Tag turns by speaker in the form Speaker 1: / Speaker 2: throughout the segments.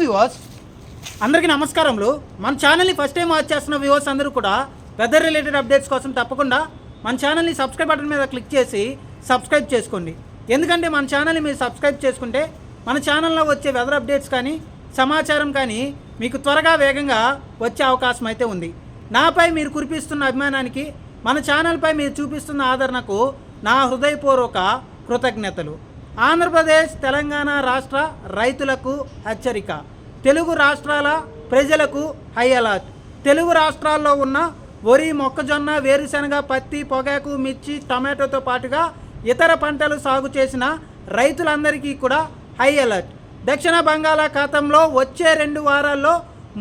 Speaker 1: Viewers అందరికీ నమస్కారములు. మన ఛానల్ని ఫస్ట్ టైం వాచ్ చేస్తున్న వ్యూవర్స్ అందరూ కూడా వెదర్ రిలేటెడ్ అప్డేట్స్ కోసం తప్పకుండా మన ఛానల్ని సబ్స్క్రైబ్ బటన్ మీద క్లిక్ చేసి సబ్స్క్రైబ్ చేసుకోండి. ఎందుకంటే మన ఛానల్ని మీరు సబ్స్క్రైబ్ చేసుకుంటే మన ఛానల్లో వచ్చే వెదర్ అప్డేట్స్ కానీ సమాచారం కానీ మీకు త్వరగా వేగంగా వచ్చే అవకాశం అయితే ఉంది. నాపై మీరు కురిపిస్తున్న అభిమానానికి మన ఛానల్పై మీరు చూపిస్తున్న ఆదరణకు నా హృదయపూర్వక కృతజ్ఞతలు. ఆంధ్రప్రదేశ్ తెలంగాణ రాష్ట్ర రైతులకు హెచ్చరిక. తెలుగు రాష్ట్రాల ప్రజలకు హై అలర్ట్. తెలుగు రాష్ట్రాల్లో ఉన్న వరి మొక్కజొన్న వేరుశనగ పత్తి పొగాకు మిర్చి టమాటోతో పాటుగా ఇతర పంటలు సాగు చేసిన రైతులందరికీ కూడా హై అలర్ట్. దక్షిణ బంగాళాఖాతంలో వచ్చే రెండు వారాల్లో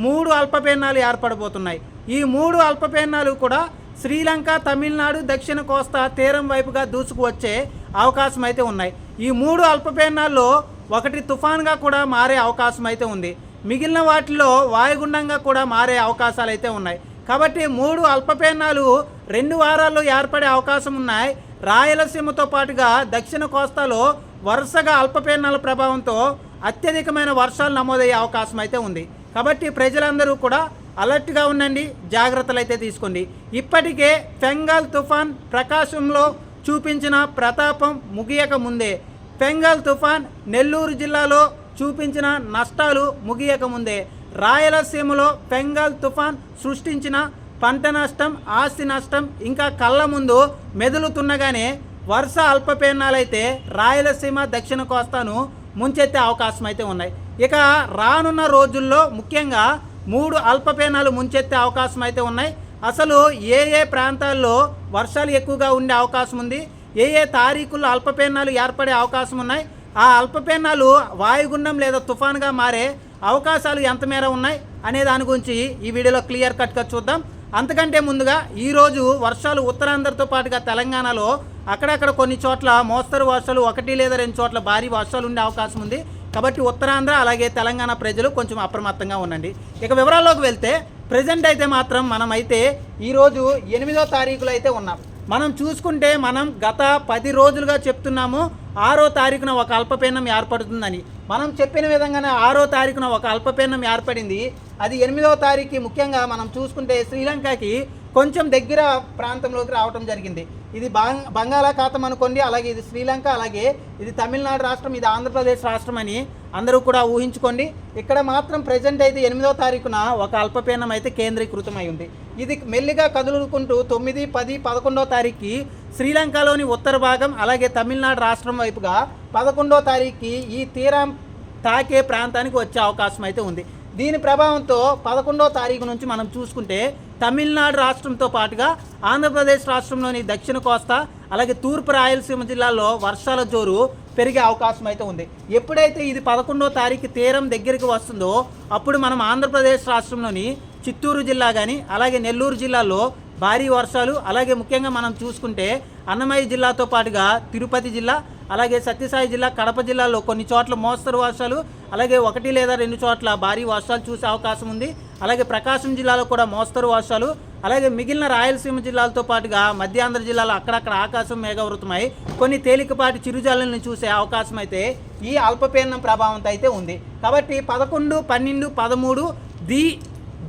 Speaker 1: మూడు అల్పపీడనాలు ఏర్పడబోతున్నాయి. ఈ మూడు అల్పపీడనాలు కూడా శ్రీలంక తమిళనాడు దక్షిణ కోస్తా తీరం వైపుగా దూసుకు వచ్చే అవకాశం అయితే ఉన్నాయి. ఈ మూడు అల్పపీడనాల్లో ఒకటి తుఫాన్గా కూడా మారే అవకాశం అయితే ఉంది. మిగిలిన వాటిలో వాయుగుండంగా కూడా మారే అవకాశాలు అయితే ఉన్నాయి. కాబట్టి మూడు అల్పపీడనాలు రెండు వారాల్లో ఏర్పడే అవకాశం ఉన్నాయి. రాయలసీమతో పాటుగా దక్షిణ కోస్తాలో వరుసగా అల్పపీడనాల ప్రభావంతో అత్యధికమైన వర్షాలు నమోదయ్యే అవకాశం అయితే ఉంది. కాబట్టి ప్రజలందరూ కూడా అలర్ట్గా ఉండండి జాగ్రత్తలు అయితే తీసుకోండి. ఇప్పటికే ఫెంగాల్ తుఫాన్ ప్రకాశంలో చూపించిన ప్రతాపం ముగియక ముందే తుఫాన్ నెల్లూరు జిల్లాలో చూపించిన నష్టాలు ముగియక ముందే రాయలసీమలో పెంగల్ తుఫాన్ సృష్టించిన పంట నష్టం ఆస్తి నష్టం ఇంకా కళ్ళ ముందు మెదులుతుండగానే వర్ష అల్పపీడనాలైతే రాయలసీమ దక్షిణ కోస్తాను ముంచెత్తే అవకాశం అయితే ఉన్నాయి. ఇక రానున్న రోజుల్లో ముఖ్యంగా మూడు అల్పపీడనాలు ముంచెత్తే అవకాశం అయితే ఉన్నాయి. అసలు ఏ ఏ ప్రాంతాల్లో వర్షాలు ఎక్కువగా ఉండే అవకాశం ఉంది? ఏ ఏ తారీఖుల్లో అల్పపీడనాలు ఏర్పడే అవకాశం ఉన్నాయి? ఆ అల్పపీడనాలు వాయుగుండం లేదా తుఫాన్గా మారే అవకాశాలు ఎంత మేర ఉన్నాయి? అనే దాని గురించి ఈ వీడియోలో క్లియర్ కట్గా చూద్దాం. అంతకంటే ముందుగా ఈరోజు వర్షాలు ఉత్తరాంధ్రతో పాటుగా తెలంగాణలో అక్కడక్కడ కొన్ని చోట్ల మోస్తరు వర్షాలు ఒకటి లేదా రెండు చోట్ల భారీ వర్షాలు ఉండే అవకాశం ఉంది. కాబట్టి ఉత్తరాంధ్ర అలాగే తెలంగాణ ప్రజలు కొంచెం అప్రమత్తంగా ఉండండి. ఇక వివరాల్లోకి వెళ్తే ప్రజెంట్ అయితే మాత్రం మనమైతే ఈరోజు ఎనిమిదో తారీఖులో అయితే ఉన్నాం. మనం చూసుకుంటే మనం గత పది రోజులుగా చెప్తున్నాము ఆరో తారీఖున ఒక అల్పపీడనం ఏర్పడుతుందని. మనం చెప్పిన విధంగానే ఆరో తారీఖున ఒక అల్పపీడనం ఏర్పడింది. అది ఎనిమిదో తారీఖు ముఖ్యంగా మనం చూసుకుంటే శ్రీలంకకి కొంచెం దగ్గర ప్రాంతంలోకి రావడం జరిగింది. ఇది బంగ్ బంగాళాఖాతం అనుకోండి అలాగే ఇది శ్రీలంక అలాగే ఇది తమిళనాడు రాష్ట్రం ఇది ఆంధ్రప్రదేశ్ రాష్ట్రం అని అందరూ కూడా ఊహించుకోండి. ఇక్కడ మాత్రం ప్రజెంట్ అయితే ఎనిమిదో తారీఖున ఒక అల్పపీడనం అయితే కేంద్రీకృతమై ఉంది. ఇది మెల్లిగా కదులుకుంటూ తొమ్మిది పది పదకొండో తారీఖుకి శ్రీలంకలోని ఉత్తర భాగం అలాగే తమిళనాడు రాష్ట్రం వైపుగా పదకొండో తారీఖుకి ఈ తీరం తాకే ప్రాంతానికి వచ్చే అవకాశం అయితే ఉంది. దీని ప్రభావంతో పదకొండో తారీఖు నుంచి మనం చూసుకుంటే తమిళనాడు రాష్ట్రంతో పాటుగా ఆంధ్రప్రదేశ్ రాష్ట్రంలోని దక్షిణ కోస్తా అలాగే తూర్పు రాయలసీమ జిల్లాల్లో వర్షాల జోరు పెరిగే అవకాశం అయితే ఉంది. ఎప్పుడైతే ఇది పదకొండో తారీఖు తీరం దగ్గరికి వస్తుందో అప్పుడు మనం ఆంధ్రప్రదేశ్ రాష్ట్రంలోని చిత్తూరు జిల్లా కానీ అలాగే నెల్లూరు జిల్లాలో భారీ వర్షాలు అలాగే ముఖ్యంగా మనం చూసుకుంటే అన్నమయ్య జిల్లాతో పాటుగా తిరుపతి జిల్లా అలాగే సత్యసాయి జిల్లా కడప జిల్లాలో కొన్ని చోట్ల మోస్తరు వర్షాలు అలాగే ఒకటి లేదా రెండు చోట్ల భారీ వర్షాలు చూసే అవకాశం ఉంది. అలాగే ప్రకాశం జిల్లాలో కూడా మోస్తరు వర్షాలు అలాగే మిగిలిన రాయలసీమ జిల్లాలతో పాటుగా మధ్యాంధ్ర జిల్లాలో అక్కడక్కడ ఆకాశం మేఘవృతమై కొన్ని తేలికపాటి చిరుజల్లులను చూసే అవకాశం అయితే ఈ అల్పపీడనం ప్రభావంతో అయితే ఉంది. కాబట్టి పదకొండు పన్నెండు పదమూడు దీ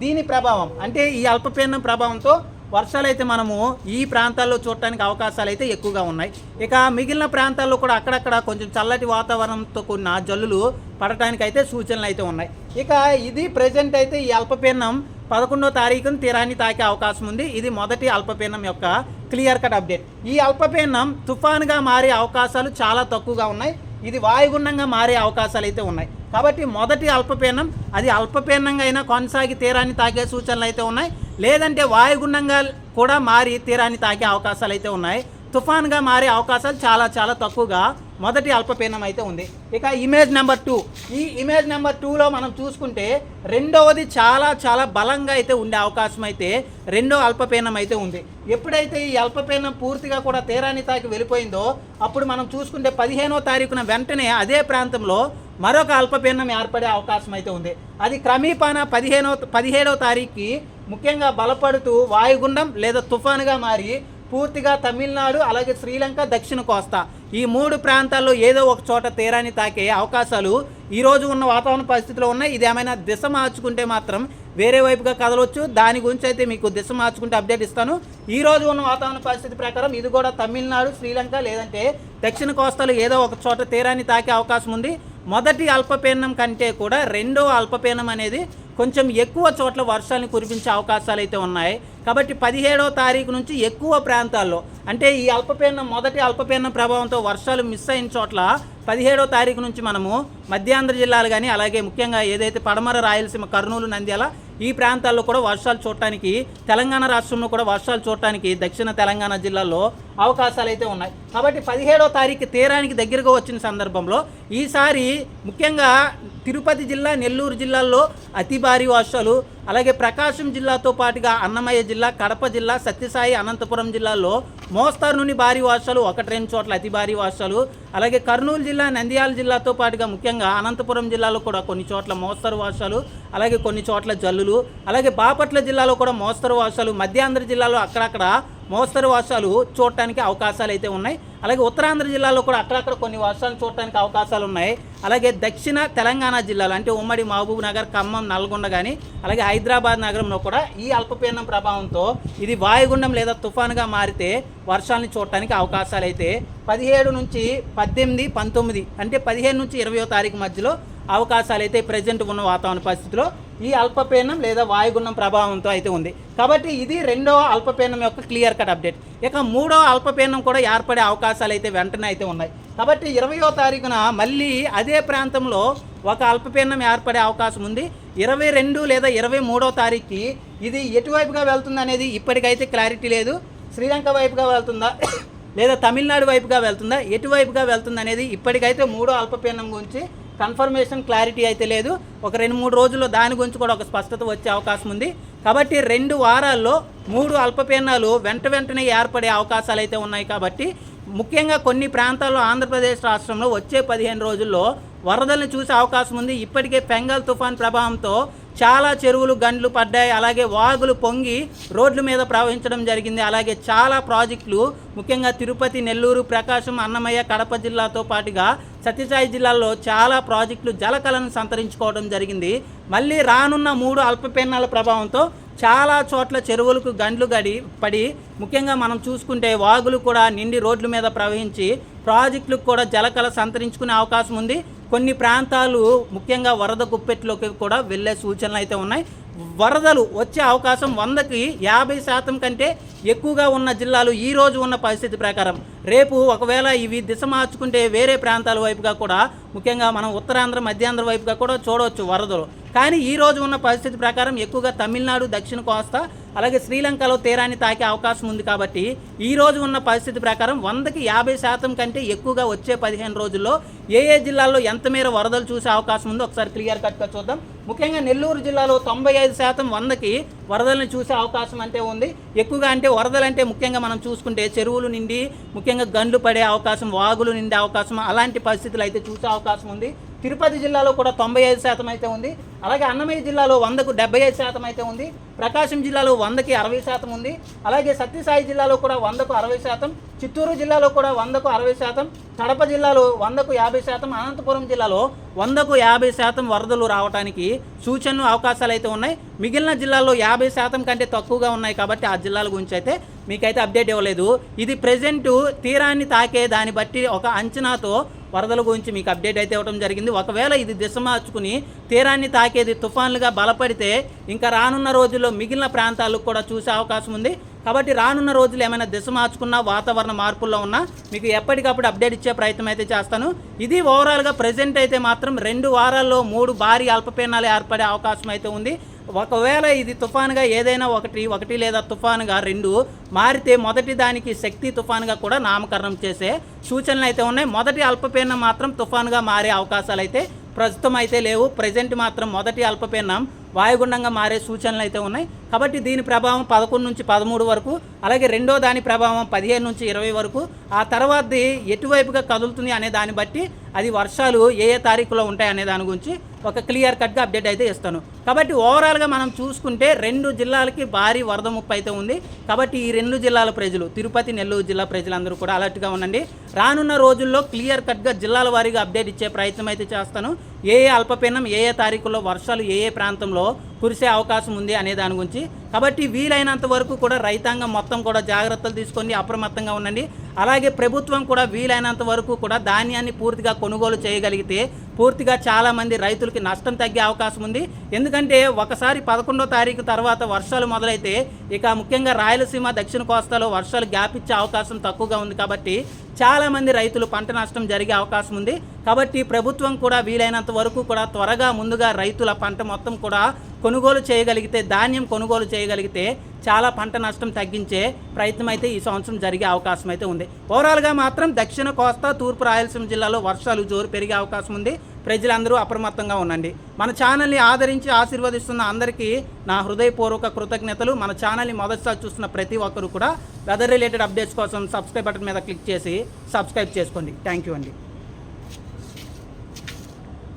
Speaker 1: దీని ప్రభావం అంటే ఈ అల్పపీడనం ప్రభావంతో వర్షాలు అయితే మనము ఈ ప్రాంతాల్లో చూడటానికి అవకాశాలు అయితే ఎక్కువగా ఉన్నాయి. ఇక మిగిలిన ప్రాంతాల్లో కూడా అక్కడక్కడ కొంచెం చల్లటి వాతావరణంతో కూడిన జల్లులు పడటానికి అయితే సూచనలు అయితే ఉన్నాయి. ఇక ఇది ప్రజెంట్ అయితే ఈ అల్పపీడనం పదకొండో తారీఖున తీరాన్ని తాకే అవకాశం ఉంది. ఇది మొదటి అల్పపీడనం యొక్క క్లియర్ కట్ అప్డేట్ ఈ అల్పపీడనం తుఫాన్గా మారే అవకాశాలు చాలా తక్కువగా ఉన్నాయి. ఇది వాయుగుండంగా మారే అవకాశాలు అయితే ఉన్నాయి. కాబట్టి మొదటి అల్పపీడనం అది అల్పపీడనంగా అయినా కొనసాగి తీరాన్ని తాకే సూచనలు అయితే ఉన్నాయి. లేదంటే వాయుగుండంగా కూడా మారి తీరాన్ని తాకే అవకాశాలు అయితే ఉన్నాయి. తుఫాన్గా మారే అవకాశాలు చాలా చాలా తక్కువగా మొదటి అల్పపీనం అయితే ఉంది. ఇక ఇమేజ్ నెంబర్ టూ ఈ ఇమేజ్ నెంబర్ టూలో మనం చూసుకుంటే రెండవది చాలా చాలా బలంగా అయితే ఉండే అవకాశం అయితే రెండో అల్పపీనం అయితే ఉంది. ఎప్పుడైతే ఈ అల్పపీనం పూర్తిగా కూడా తీరాన్ని తాకి వెళ్ళిపోయిందో అప్పుడు మనం చూసుకుంటే పదిహేనో తారీఖున వెంటనే అదే ప్రాంతంలో మరొక అల్పపీనం ఏర్పడే అవకాశం అయితే ఉంది. అది క్రమీపాన పదిహేనో పదిహేడవ తారీఖుకి ముఖ్యంగా బలపడుతూ వాయుగుండం లేదా తుఫానుగా మారి పూర్తిగా తమిళనాడు అలాగే శ్రీలంక దక్షిణ కోస్తా. ఈ మూడు ప్రాంతాల్లో ఏదో ఒక చోట తీరాన్ని తాకే అవకాశాలు ఈ రోజు ఉన్న వాతావరణ పరిస్థితిలో ఉన్నాయి. ఇది ఏమైనా దిశ మార్చుకుంటే మాత్రం వేరే వైపుగా కదలవచ్చు దాని గురించి అయితే మీకు దిశ మార్చుకుంటే అప్డేట్ ఇస్తాను. ఈ రోజు ఉన్న వాతావరణ పరిస్థితి ప్రకారం ఇది కూడా తమిళనాడు శ్రీలంక లేదంటే దక్షిణ కోస్తాలో ఏదో ఒక చోట తీరాన్ని తాకే అవకాశం ఉంది. మొదటి అల్పపీడనం కంటే కూడా రెండో అల్పపీడనం అనేది కొంచెం ఎక్కువ చోట్ల వర్షాలను కురిపించే అవకాశాలు అయితే ఉన్నాయి. కాబట్టి పదిహేడవ తారీఖు నుంచి ఎక్కువ ప్రాంతాల్లో అంటే ఈ అల్పపీడనం మొదటి అల్పపీడనం ప్రభావంతో వర్షాలు మిస్ అయిన చోట్ల పదిహేడవ తారీఖు నుంచి మనము మధ్యాంధ్ర జిల్లాలు కానీ అలాగే ముఖ్యంగా ఏదైతే పడమర రాయలసీమ కర్నూలు నంద్యాల ఈ ప్రాంతాల్లో కూడా వర్షాలు చూడటానికి తెలంగాణ రాష్ట్రంలో కూడా వర్షాలు చూడటానికి దక్షిణ తెలంగాణ జిల్లాలో అవకాశాలు అయితే ఉన్నాయి. కాబట్టి పదిహేడో తారీఖు తీరానికి దగ్గరగా వచ్చిన సందర్భంలో ఈసారి ముఖ్యంగా తిరుపతి జిల్లా నెల్లూరు జిల్లాల్లో అతి భారీ వర్షాలు అలాగే ప్రకాశం జిల్లాతో పాటుగా అన్నమయ్య జిల్లా కడప జిల్లా సత్యసాయి అనంతపురం జిల్లాల్లో మోస్తారు నుండి భారీ వర్షాలు ఒకటి రెండు చోట్ల అతి భారీ వర్షాలు అలాగే కర్నూలు జిల్లా నంద్యాల జిల్లాతో పాటుగా ముఖ్యంగా అనంతపురం జిల్లాలో కూడా కొన్ని చోట్ల మోస్తరు వర్షాలు అలాగే కొన్ని చోట్ల జల్లులు అలాగే బాపట్ల జిల్లాలో కూడా మోస్తరు వర్షాలు మధ్యాంధ్ర జిల్లాలో అక్కడక్కడ మోస్తరు వర్షాలు చూడటానికి అవకాశాలు అయితే ఉన్నాయి. అలాగే ఉత్తరాంధ్ర జిల్లాలో కూడా అక్కడక్కడ కొన్ని వర్షాలు చూడటానికి అవకాశాలు ఉన్నాయి. అలాగే దక్షిణ తెలంగాణ జిల్లాలో అంటే ఉమ్మడి మహబూబ్ నగర్ ఖమ్మం నల్గొండ కానీ అలాగే హైదరాబాద్ నగరంలో కూడా ఈ అల్పపీడనం ప్రభావంతో ఇది వాయుగుండం లేదా తుఫానుగా మారితే వర్షాలను చూడటానికి అవకాశాలు అయితే పదిహేడు నుంచి పద్దెనిమిది పంతొమ్మిది అంటే పదిహేను నుంచి ఇరవయో తారీఖు మధ్యలో అవకాశాలు అయితే ప్రజెంట్ ఉన్న వాతావరణ పరిస్థితిలో ఈ అల్పపీడనం లేదా వాయుగుణం ప్రభావంతో అయితే ఉంది. కాబట్టి ఇది రెండవ అల్పపీడనం యొక్క క్లియర్ కట్ అప్డేట్. ఇక మూడవ అల్పపీడనం కూడా ఏర్పడే అవకాశాలు అయితే వెంటనే అయితే ఉన్నాయి. కాబట్టి ఇరవయో తారీఖున మళ్ళీ అదే ప్రాంతంలో ఒక అల్పపీడనం ఏర్పడే అవకాశం ఉంది. ఇరవై రెండు లేదా ఇరవై మూడో తారీఖుకి ఇది ఎటువైపుగా వెళ్తుంది అనేది ఇప్పటికైతే క్లారిటీ లేదు. శ్రీలంక వైపుగా వెళ్తుందా? లేదా తమిళనాడు వైపుగా వెళ్తుందా? ఎటువైపుగా వెళ్తుంది అనేది ఇప్పటికైతే మూడో అల్పపీడనం గురించి కన్ఫర్మేషన్ క్లారిటీ అయితే లేదు. ఒక రెండు మూడు రోజుల్లో దాని గురించి కూడా ఒక స్పష్టత వచ్చే అవకాశం ఉంది. కాబట్టి రెండు వారాల్లో మూడు అల్పపీడనాలు వెంట వెంటనే ఏర్పడే అవకాశాలు అయితే ఉన్నాయి కాబట్టి ముఖ్యంగా కొన్ని ప్రాంతాల్లో ఆంధ్రప్రదేశ్ రాష్ట్రంలో వచ్చే పదిహేను రోజుల్లో వరదలను చూసే అవకాశం ఉంది. ఇప్పటికే పెంగల్ తుఫాన్ ప్రభావంతో చాలా చెరువులు గండ్లు పడ్డాయి. అలాగే వాగులు పొంగి రోడ్ల మీద ప్రవహించడం జరిగింది. అలాగే చాలా ప్రాజెక్టులు ముఖ్యంగా తిరుపతి నెల్లూరు ప్రకాశం అన్నమయ్య కడప జిల్లాతో పాటుగా సత్యసాయి జిల్లాలో చాలా ప్రాజెక్టులు జలకలను సంతరించుకోవడం జరిగింది. మళ్ళీ రానున్న మూడు అల్పపీడనాల ప్రభావంతో చాలా చోట్ల చెరువులకు గండ్లు గడి పడి ముఖ్యంగా మనం చూసుకుంటే వాగులు కూడా నిండి రోడ్ల మీద ప్రవహించి ప్రాజెక్టులకు కూడా జలకళ సంతరించుకునే అవకాశం ఉంది. కొన్ని ప్రాంతాలు ముఖ్యంగా వరద కుప్పెట్లోకి కూడా వెళ్ళే సూచనలు అయితే ఉన్నాయి. వరదలు వచ్చే అవకాశం వందకి యాభై శాతం కంటే ఎక్కువగా ఉన్న జిల్లాలు ఈ రోజు ఉన్న పరిస్థితి ప్రకారం. రేపు ఒకవేళ ఇవి దిశ మార్చుకుంటే వేరే ప్రాంతాల వైపుగా కూడా ముఖ్యంగా మనం ఉత్తరాంధ్ర మధ్యాంధ్ర వైపుగా కూడా చూడవచ్చు వరదలు. కానీ ఈ రోజు ఉన్న పరిస్థితి ప్రకారం ఎక్కువగా తమిళనాడు దక్షిణ కోస్తా అలాగే శ్రీలంకలో తీరాన్ని తాకే అవకాశం ఉంది కాబట్టి ఈ రోజు ఉన్న పరిస్థితి ప్రకారం వందకి యాభై శాతం కంటే ఎక్కువగా వచ్చే పదిహేను రోజుల్లో ఏ ఏ జిల్లాల్లో ఎంత మేర వరదలు చూసే అవకాశం ఉందో ఒకసారి క్లియర్ కట్గా చూద్దాం. ముఖ్యంగా నెల్లూరు జిల్లాలో తొంభై ఐదు శాతం వందకి వరదలను చూసే అవకాశం అంటే ఉంది. ఎక్కువగా అంటే వరదలు అంటే ముఖ్యంగా మనం చూసుకుంటే చెరువులు నిండి ముఖ్యంగా గండ్లు పడే అవకాశం వాగులు నిండే అవకాశం అలాంటి పరిస్థితులు అయితే చూసే అవకాశం ఉంది. తిరుపతి జిల్లాలో కూడా తొంభై ఐదు శాతం అయితే ఉంది. అలాగే అన్నమయ్య జిల్లాలో వందకు డెబ్బై ఐదు శాతం అయితే ఉంది. ప్రకాశం జిల్లాలో వందకి అరవై శాతం ఉంది. అలాగే సత్యసాయి జిల్లాలో కూడా వందకు అరవై శాతం చిత్తూరు జిల్లాలో కూడా వందకు అరవై శాతం కడప జిల్లాలో వందకు యాభై శాతం అనంతపురం జిల్లాలో వందకు యాభై శాతం వరదలు రావడానికి సూచనలు అవకాశాలు అయితే ఉన్నాయి. మిగిలిన జిల్లాల్లో యాభై శాతం కంటే తక్కువగా ఉన్నాయి కాబట్టి ఆ జిల్లాల గురించి అయితే మీకైతే అప్డేట్ ఇవ్వలేదు. ఇది ప్రజెంట్ తీరాన్ని తాకే దాన్ని బట్టి ఒక అంచనాతో వరదల గురించి మీకు అప్డేట్ అయితే ఇవ్వడం జరిగింది. ఒకవేళ ఇది దిశ మార్చుకుని తీరాన్ని తాకేది తుఫాన్లుగా బలపడితే ఇంకా రానున్న రోజుల్లో మిగిలిన ప్రాంతాలకు కూడా చూసే అవకాశం ఉంది. కాబట్టి రానున్న రోజులు ఏమైనా దిశ మార్చుకున్నా వాతావరణ మార్పుల్లో ఉన్నా మీకు ఎప్పటికప్పుడు అప్డేట్ ఇచ్చే ప్రయత్నం అయితే చేస్తాను. ఇది ఓవరాల్గా ప్రజెంట్ అయితే మాత్రం రెండు వారాల్లో మూడు భారీ అల్పపీనాలు ఏర్పడే అవకాశం అయితే ఉంది. ఒకవేళ ఇది తుఫాన్గా ఏదైనా ఒకటి ఒకటి లేదా తుఫానుగా రెండు మారితే మొదటి దానికి శక్తి తుఫానుగా కూడా నామకరణం చేసే సూచనలు అయితే ఉన్నాయి. మొదటి అల్పపీడనం మాత్రం తుఫాన్గా మారే అవకాశాలు అయితే ప్రస్తుతం అయితే లేవు. ప్రజెంట్ మాత్రం మొదటి అల్పపీడనం వాయుగుండంగా మారే సూచనలు అయితే ఉన్నాయి. కాబట్టి దీని ప్రభావం పదకొండు నుంచి పదమూడు వరకు అలాగే రెండో దాని ప్రభావం పదిహేను నుంచి ఇరవై వరకు. ఆ తర్వాతది ఎటువైపుగా కదులుతుంది అనే దాన్ని బట్టి అది వర్షాలు ఏ ఏ తారీఖులో ఉంటాయి అనే దాని గురించి ఒక క్లియర్ కట్గా అప్డేట్ అయితే ఇస్తాను. కాబట్టి ఓవరాల్గా మనం చూసుకుంటే రెండు జిల్లాలకి భారీ వరద ముప్పు అయితే ఉంది. కాబట్టి ఈ రెండు జిల్లాల ప్రజలు తిరుపతి నెల్లూరు జిల్లా ప్రజలందరూ కూడా అలర్ట్గా ఉండండి. రానున్న రోజుల్లో క్లియర్ కట్గా జిల్లాల వారీగా అప్డేట్ ఇచ్చే ప్రయత్నం అయితే చేస్తాను. ఏ ఏ అల్పపీడనం ఏ ఏ తారీఖుల్లో వర్షాలు ఏ ఏ ప్రాంతంలో కురిసే అవకాశం ఉంది అనే దాని గురించి. కాబట్టి వీలైనంత వరకు కూడా రైతాంగం మొత్తం కూడా జాగ్రత్తలు తీసుకొని అప్రమత్తంగా ఉండండి. అలాగే ప్రభుత్వం కూడా వీలైనంత వరకు కూడా ధాన్యాన్ని పూర్తిగా కొనుగోలు చేయగలిగితే పూర్తిగా చాలామంది రైతులకి నష్టం తగ్గే అవకాశం ఉంది. ఎందుకంటే ఒకసారి పదకొండో తారీఖు తర్వాత వర్షాలు మొదలైతే ఇక ముఖ్యంగా రాయలసీమ దక్షిణ కోస్తాలో వర్షాలు గ్యాప్ ఇచ్చే అవకాశం తక్కువగా ఉంది కాబట్టి చాలామంది రైతులు పంట నష్టం జరిగే అవకాశం ఉంది. కాబట్టి ప్రభుత్వం కూడా వీలైనంత వరకు కూడా త్వరగా ముందుగా రైతుల పంట మొత్తం కూడా కొనుగోలు చేయగలిగితే ధాన్యం కొనుగోలు చేయగలిగితే చాలా పంట నష్టం తగ్గించే ప్రయత్నం అయితే ఈ సంవత్సరం జరిగే అవకాశం అయితే ఉంది. ఓవరాల్గా మాత్రం దక్షిణ కోస్తా తూర్పు రాయలసీమ జిల్లాలో వర్షాలు జోరు పెరిగే అవకాశం ఉంది. ప్రజలందరూ అప్రమత్తంగా ఉండండి. మన ఛానల్ని ఆదరించి ఆశీర్వదిస్తున్న అందరికీ నా హృదయపూర్వక కృతజ్ఞతలు. మన ఛానల్ని మొదటిసారి చూస్తున్న ప్రతి ఒక్కరు కూడా వెదర్ రిలేటెడ్ అప్డేట్స్ కోసం సబ్స్క్రైబ్ బటన్ మీద క్లిక్ చేసి సబ్స్క్రైబ్ చేసుకోండి. థ్యాంక్ యూ అండి.